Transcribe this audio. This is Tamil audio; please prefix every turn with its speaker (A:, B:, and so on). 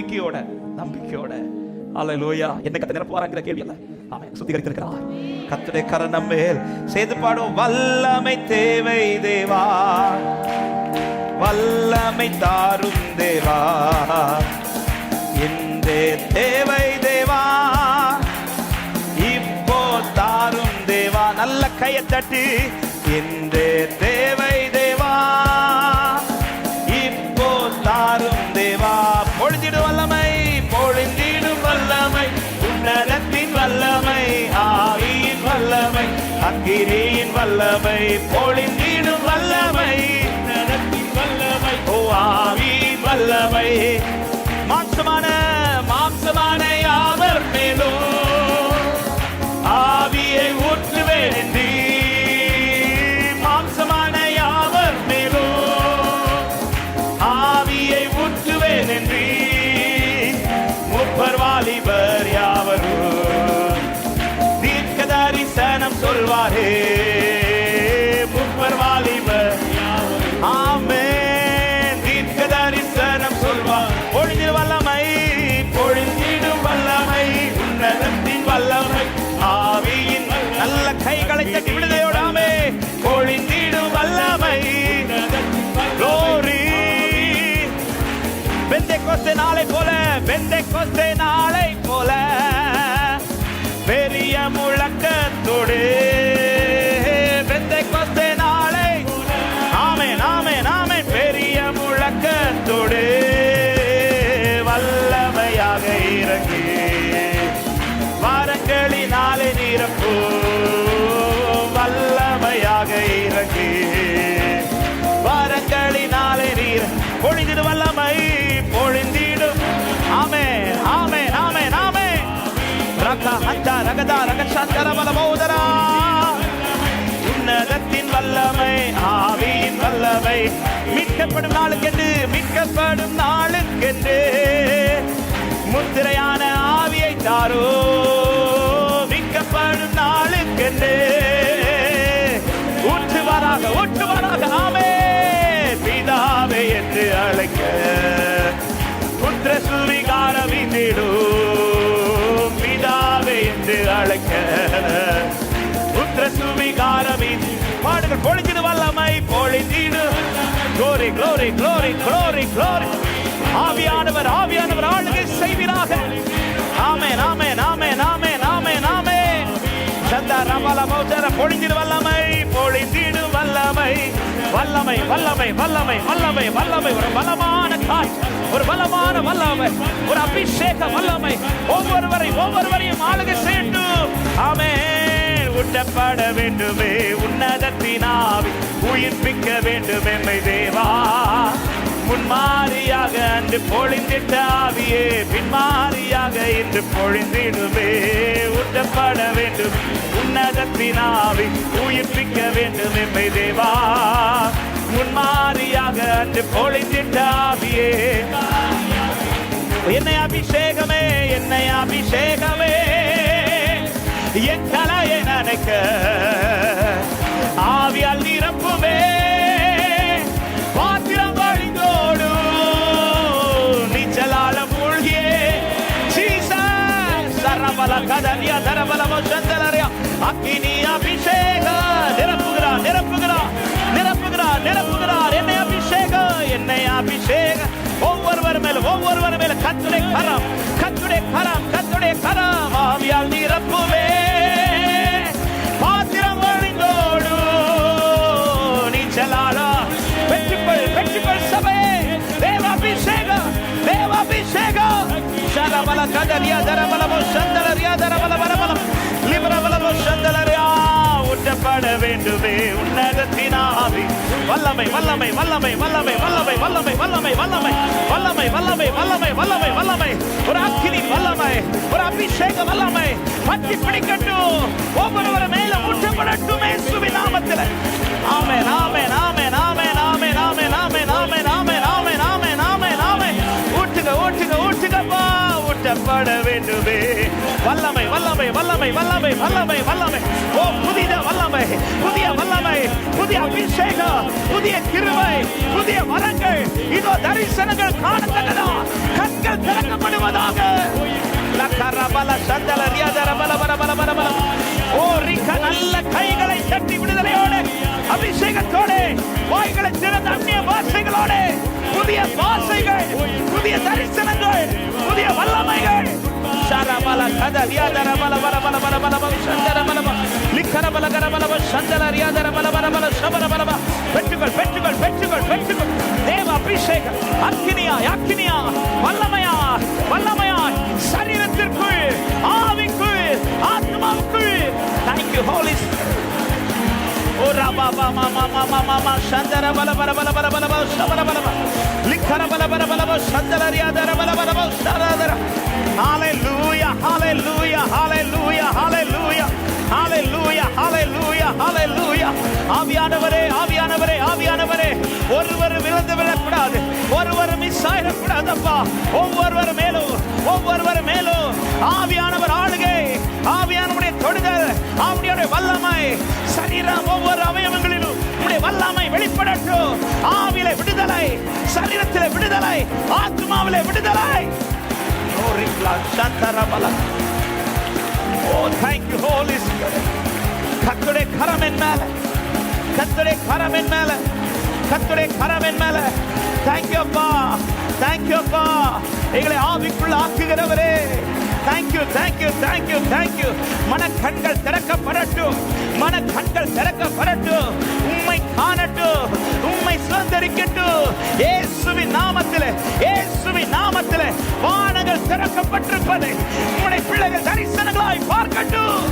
A: நம்பிக்கையோட நம்பிக்கையோட. அலலோயா என்ன கத்த நிரப்புவாராங்கிற கேள்வி அல்ல அவன் சுத்திகரித்திருக்கிறார். கத்துடைய கரணம் மேல் செய்து பாடும் வல்லமை தேவை தேவா. வல்லமை தாரும் தேவா. இந்த தேவை தேவா. இப்போ தாரும் தேவா. நல்ல கையை தட்டி இந்த தேவை வல்லமை பொழிந்திடும் வல்லமை. உன்னதத்தின் வல்லமை ஓ ஆவியின் வல்லமை. மாம்சமான மாம்சமான யாவர் மேலும்? ஆவியை ஊற்று வேண்டி மாம்சமான யாவர் மேலும்? ஆவியை ஊற்று வேண்டி முப்பர் வாலிபர் யாவரும்? தீர்க்கதாரி சனம் சொல்வாரே. வெந்தை கொஸ்தே நாளை போல பெரிய முழக்கத்தோடு. வெந்தை கொஸ்தே நாளை ஆமே நாமே நாமே பெரிய முழக்கத்தோடு. வல்லமையாக இறங்கி. வாரங்களினாலே நிரப்பு. வல்லமையாக இறங்கி. வாரங்களினாலே நீர் பொழிந்திடு மீட்கப்படும் நாளுக்கென்று மீட்கப்படும் நாளுக்கென்று முத்திரையான ஆவியை தாரோ மீட்கப்படும் நாளுக்கென்று. ஊற்றுவாராக ஊற்றுவாராக ஆமே பிதாவே என்று அழைக்க. புத்திர சுவிகாரம் வீந்திடும் பிதாவே என்று அழைக்க. புத்திர சுவிகாரம் பாடுகள் பொழிஞ்சிடு வல்லமை பொழிஞ்சிடும் glory, glory, glory, glory, glory. ஆவியானவர் ஆவியானவர் ஆளுகை செய்வீராக. ஆமே நாமே நாமே நாமே நாமே நாமே சந்தா ரமல மௌஜர பொழிந்திடு வல்லமை பொழிந்திடு வல்லமை. வல்லமை வல்லமை வல்லமை வல்லமை வல்லமை. ஒரு பலமான காற்று ஒரு பலமான வல்லமை ஒரு அபிஷேக வல்லமை. ஒவ்வொருவரை ஒவ்வொருவரையும் ஆளுகை செய்யட்டும். ஆமென். ஊட்டப்பட வேண்டுமே. உன்னதத்தினாவி உயிர்ப்பிக்க வேண்டும் எம்மை தேவா. முன்மாரியாக அன்று பொழிந்திட்ட ஆவியே பின்மாரியாக இன்று பொழிந்திடுமே. ஊட்டப்பட வேண்டும். உன்னதத்தினாவி உயிர்ப்பிக்க வேண்டும் எம்மை தேவா. முன்மாரியாக அன்று பொழிந்திட்ட ஆவியே. என்னை அபிஷேகமே என்னை அபிஷேகமே. என் கலையை நினைக்க ஆவியால் நிரப்புமே. பாத்திரம் வழிந்தோடு நீச்சலால மூழ்கியே. சரபல கதலியா தரபலமோ சந்தலரியா அக்கினி அபிஷேக நிரப்புகிறார் நிரப்புகிறார் நிரப்புகிறார் நிரப்புகிறார் என்னை அபிஷேக என்னை அபிஷேக. ஒவ்வொருவர் மேல ஒவ்வொருவர் மேல கத்துடைய கரம் கத்துடைய கரம் கத்துடைய கரம். ஆவியால் நிரப்புவே கதரியா தரபலமோ சந்தலரியா தரபலபலபலம் லிபரபலமோ சந்தலரியா ஊற்றப்பட வேண்டுமே உன்னதத்தினாவி வல்லமை வல்லமை வல்லமை வல்லமை வல்லமை வல்லமை வல்லமை வல்லமை வல்லமை வல்லமை வல்லமை வல்லமை வல்லமை ஒரு அக்கினி வல்லமை ஒரு அபிஷேக வல்லமை பற்றி பிடிக்கட்டும் ஒவ்வொருவரும் மேல ஊற்றப்படட்டுமே சுவிநாமத்தில் ஆமே ஆமே ஆமே வல்லமை வல்லமை வல்லமை வல்லமை வல்லமை. ஓ புதித வல்லமை புதிய வல்லமை புதிய அபிஷேகம் புதிய கிருவை புதிய வரங்கள். இதோ தரிசனங்கள் காணத்தக்கதா. கண்கள் திறக்கப்படுவதாக. லக்கரபல சந்தல ரியாதர பல பல பல பல பல. ஓ ரிக்க நல்ல கைகளை தட்டி விடுதலையோடு அபிஷேகத்தோடு வாய்களை திறந்த அந்நிய பாஷைகளோடு புதிய பாஷைகள் புதிய தரிசனங்கள் புதிய வல்லமைகள். ஷரபல கத ரியாதர பல பல பல பல பல பல சந்தர பல பல லிக்கர பல கர பல பல சந்தர ரியாதர பல பல பல சபர பல பல பெற்றுகள் பெற்றுகள் பெற்றுகள் பெற்றுகள் தேவ அபிஷேகம் அக்கினியாய் அக்கினியாய் வல்லமையாய் வல்லமையாய் சரீரத்திற்குள் ஆவிக்குள் ஆத்மாவுக்குள் தேங்க்யூ ஹோலி ஓ ராபா பா மா மா மா மா மா மா சந்தர பல பல பல பல பல பல சபர பல பல லிக்கர பல பல பல பல சந்தர ரியாதர பல பல பல Hallelujah, hallelujah, hallelujah, hallelujah, hallelujah, hallelujah, hallelujah. ஆவியானவரே ஆவியானவரே ஆவியானவரே. ஒருவர் விழுந்து விடக்கூடாது. ஒருவர் மிஸ் ஆயிடக்கூடாதப்பா. ஒவ்வொருவர் மேலும் ஒவ்வொருவர் மேலும். ஆவியானவர் ஆளுகை. ஆவியானவருடைய தொடுதல் ஆவியானுடைய வல்லமை. சரீரம் ஒவ்வொரு அவயவங்களிலும் உடைய வல்லமை வெளிப்படட்டும். ஆவியில விடுதலை சரீரத்தில் விடுதலை ஆத்மாவிலே விடுதலை. Oh, thank you, Holy Spirit. கத்துடைய கரம் என் மேல கத்துடைய கரம் என் மேல கத்துடைய கரம் என் மேல தேங்க்யூ அப்பா தேங்க்யூ அப்பா எங்களை ஆவிக்குள்ள ஆக்குகிறவரே. Thank you thank you thank you thank you மனக்கண்கள் திறக்கப்படட்டும். மனக்கண்கள் திறக்கப்படட்டும். உம்மை காணட்டும். உம்மை சுதந்திரிக்கட்டும். இயேசுவின் நாமத்திலே இயேசுவின் நாமத்திலே வானங்கள் திறக்கப்பட்டிருப்பதை உங்களுடைய பிள்ளைகள் தரிசனங்களாய் பார்க்கட்டும்.